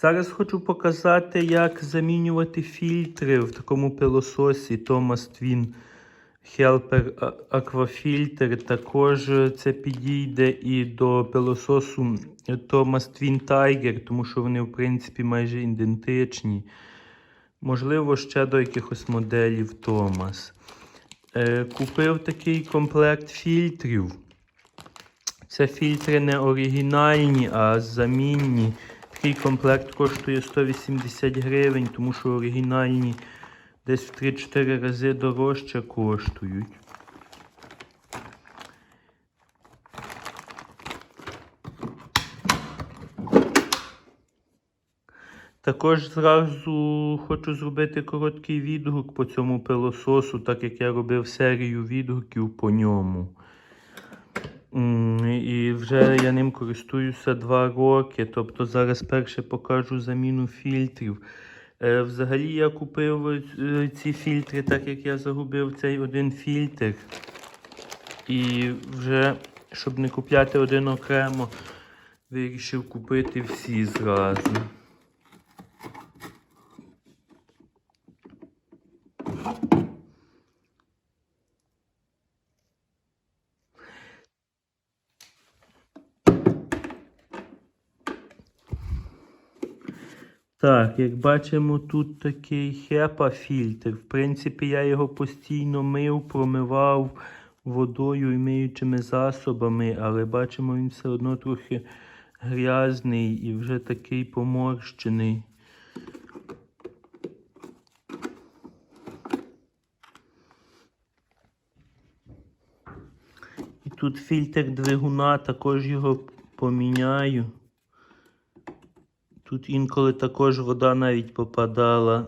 Зараз хочу показати, як замінювати фільтри в такому пилососі Thomas Twin Helper Aquafilter. Також це підійде і до пилососу Thomas Twin Tiger, тому що вони, в принципі, майже ідентичні. Можливо, ще до якихось моделів Thomas. Е, купив такий комплект фільтрів. Це фільтри не оригінальні, а замінні. Такий комплект коштує 180 гривень, тому що оригінальні десь в 3-4 рази дорожче коштують. Також зразу хочу зробити короткий відгук по цьому пилососу, так як я робив серію відгуків по ньому. І вже я ним користуюся два роки. Тобто зараз перше покажу заміну фільтрів. Е, Взагалі я купив е, ці фільтри, так як я загубив цей один фільтр. І вже, щоб не купляти один окремо, вирішив купити всі зразу. Так, як бачимо, тут такий HEPA фільтр. В принципі, я його постійно мив, промивав водою і миючими засобами, але бачимо, він все одно трохи грязний і вже такий поморщений. І тут фільтр двигуна, також його поміняю. Тут інколи також вода навіть попадала.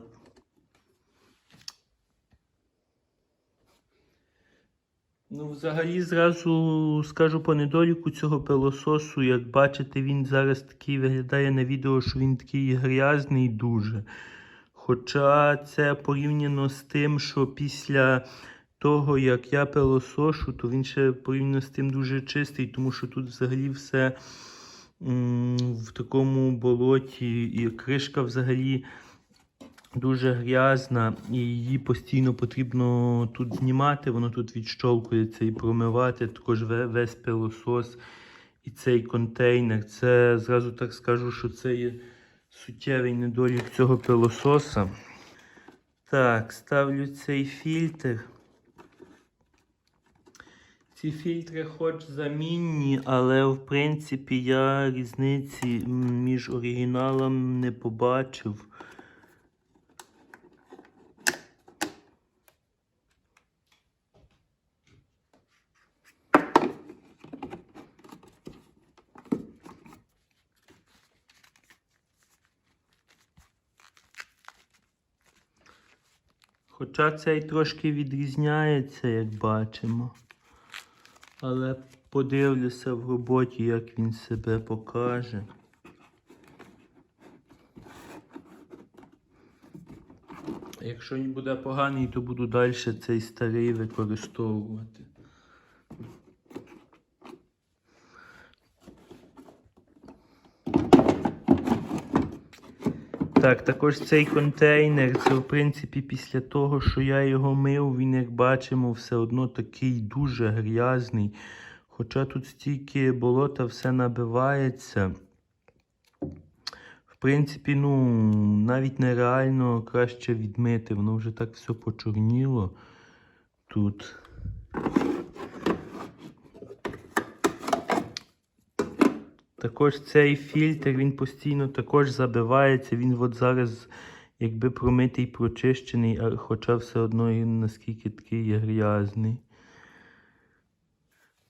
Ну, взагалі, зразу скажу по недоліку цього пилососу. Як бачите, він зараз такий виглядає на відео, що він такий грязний дуже. Хоча це порівняно з тим, що після того, як я пилосошу, то він ще порівняно з тим дуже чистий, тому що тут взагалі все в такому болоті, і кришка взагалі дуже грязна, і її постійно потрібно тут знімати, воно тут відщолкується і промивати, також весь пилосос і цей контейнер. Це зразу так скажу, що це є суттєвий недолік цього пилососа. Так, ставлю цей фільтр. Ці фільтри хоч замінні, але в принципі я різниці між оригіналом не побачив. Хоча цей трошки відрізняється, як бачимо. Але подивлюся в роботі, як він себе покаже. Якщо він буде поганий, то буду далі цей старий використовувати. Так, також цей контейнер, це в принципі після того, що я його мив, він, як бачимо, все одно такий дуже грязний. Хоча тут стільки болота все набивається. В принципі, ну, навіть нереально краще відмити. Воно вже так все почорніло тут. Також цей фільтр, він постійно також забивається. Він от зараз якби промитий, прочищений, хоча все одно він наскільки такий є грязний.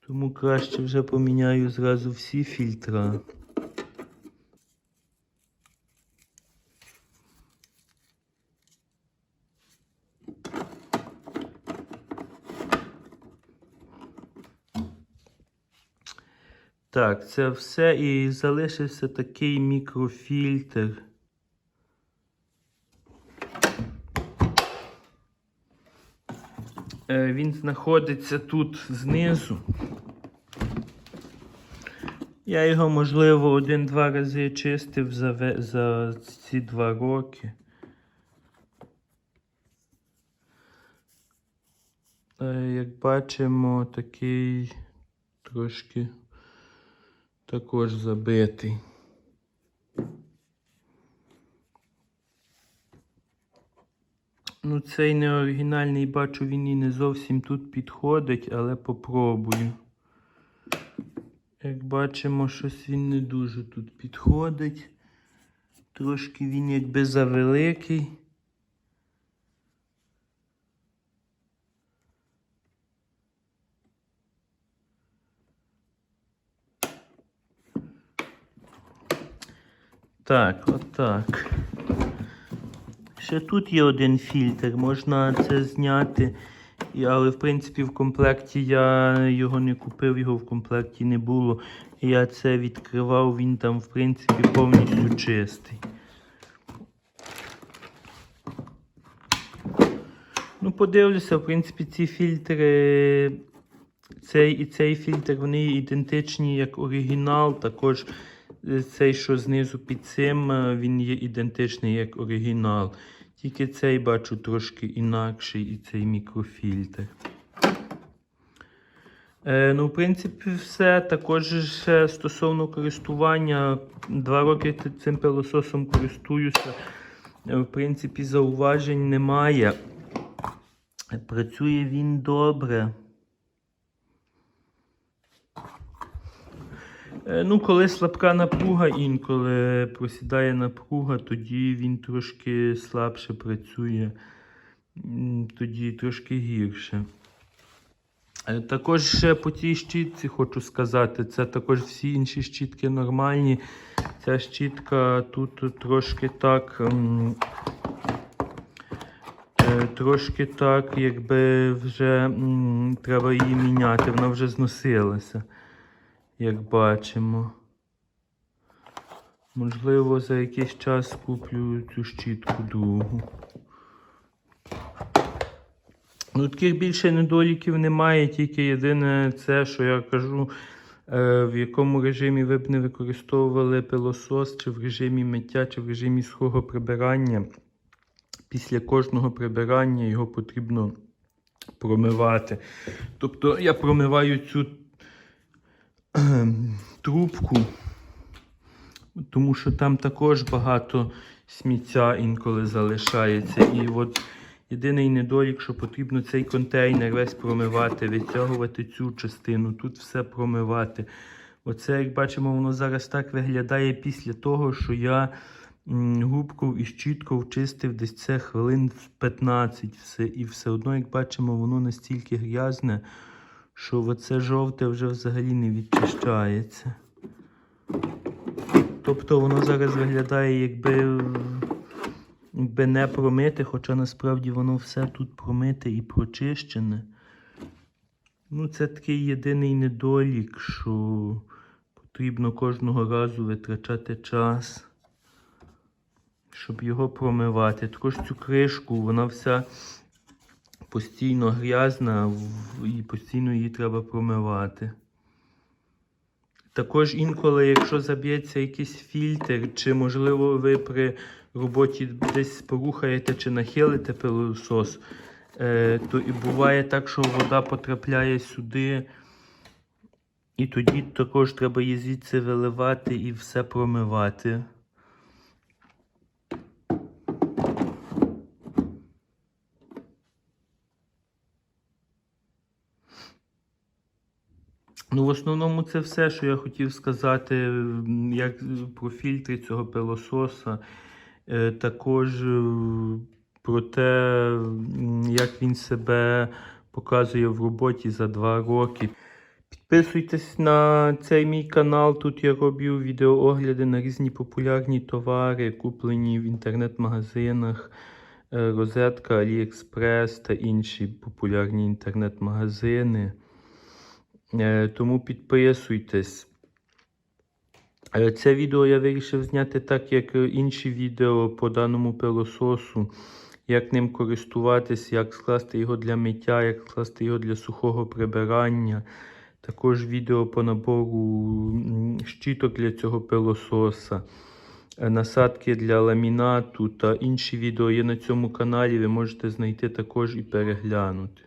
Тому краще вже поміняю зразу всі фільтра. Так, це все і залишився такий мікрофільтр. Е, Він знаходиться тут знизу. Я його, можливо, один-два рази чистив за, за ці два роки. Е, Як бачимо, такий трошки також забитий. Ну, цей не оригінальний, бачу, він і не зовсім тут підходить, але попробую. Як бачимо, щось він не дуже тут підходить. Трошки він якби завеликий. Так, отак. Ще тут є один фільтр, можна це зняти. Але в принципі в комплекті я його не купив, його в комплекті не було. Я це відкривав, він там в принципі повністю чистий. Ну, подивлюся, в принципі, ці фільтри, цей і цей фільтр, вони ідентичні як оригінал. Також цей, що знизу під цим, е, він є ідентичний як оригінал. Тільки цей бачу трошки інакший і цей мікрофільтр. Е, ну, в принципі, все. Також ще стосовно користування, два роки цим пилососом користуюся. Е, В принципі, зауважень немає. Працює він добре. Е, Ну, коли слабка напруга, інколи просідає напруга, тоді він трошки слабше працює, тоді трошки гірше. Е, Також ще по цій щітці хочу сказати, це також всі інші щітки нормальні. Ця щітка тут трошки так. е, Трошки так, якби вже треба її міняти, вона вже зносилася, як бачимо. Можливо, за якийсь час куплю цю щітку другу. Ну, таких більше недоліків немає, тільки єдине це, що я кажу, е, в якому режимі ви б не використовували пилосос, чи в режимі миття, чи в режимі сухого прибирання. Після кожного прибирання його потрібно промивати. Тобто я промиваю цю трубку, тому що там також багато сміття інколи залишається. І от єдиний недолік, що потрібно цей контейнер весь промивати, витягувати цю частину, тут все промивати. Оце, як бачимо, воно зараз так виглядає після того, що я м, губку і щіткою чистив десь це хвилин 15 все. І все одно, як бачимо, воно настільки грязне, що оце жовте вже взагалі не відчищається. Тобто воно зараз виглядає, якби, якби не промите, хоча насправді воно все тут промите і прочищене. Ну, це такий єдиний недолік, що потрібно кожного разу витрачати час, щоб його промивати. Також цю кришку, вона вся постійно грязна і постійно її треба промивати. Також інколи, якщо заб'ється якийсь фільтр, чи, можливо, ви при роботі десь порухаєте чи нахилите пилосос, е, то і буває так, що вода потрапляє сюди, і тоді також треба її звідси виливати і все промивати. Ну, в основному це все, що я хотів сказати, як про фільтри цього пилососа. Е, Також е, про те, як він себе показує в роботі за два роки. Підписуйтесь на цей мій канал. Тут я роблю відеоогляди на різні популярні товари, куплені в інтернет-магазинах. е, Розетка, Аліекспрес та інші популярні інтернет-магазини. Е, Тому підписуйтесь. Е, Це відео я вирішив зняти так, як е, інші відео по даному пилососу. Як ним користуватись, як скласти його для миття, як скласти його для сухого прибирання. Також відео по набору щіток для цього пилососа, насадки для ламінату та інші відео є на цьому каналі. Ви можете знайти також і переглянути.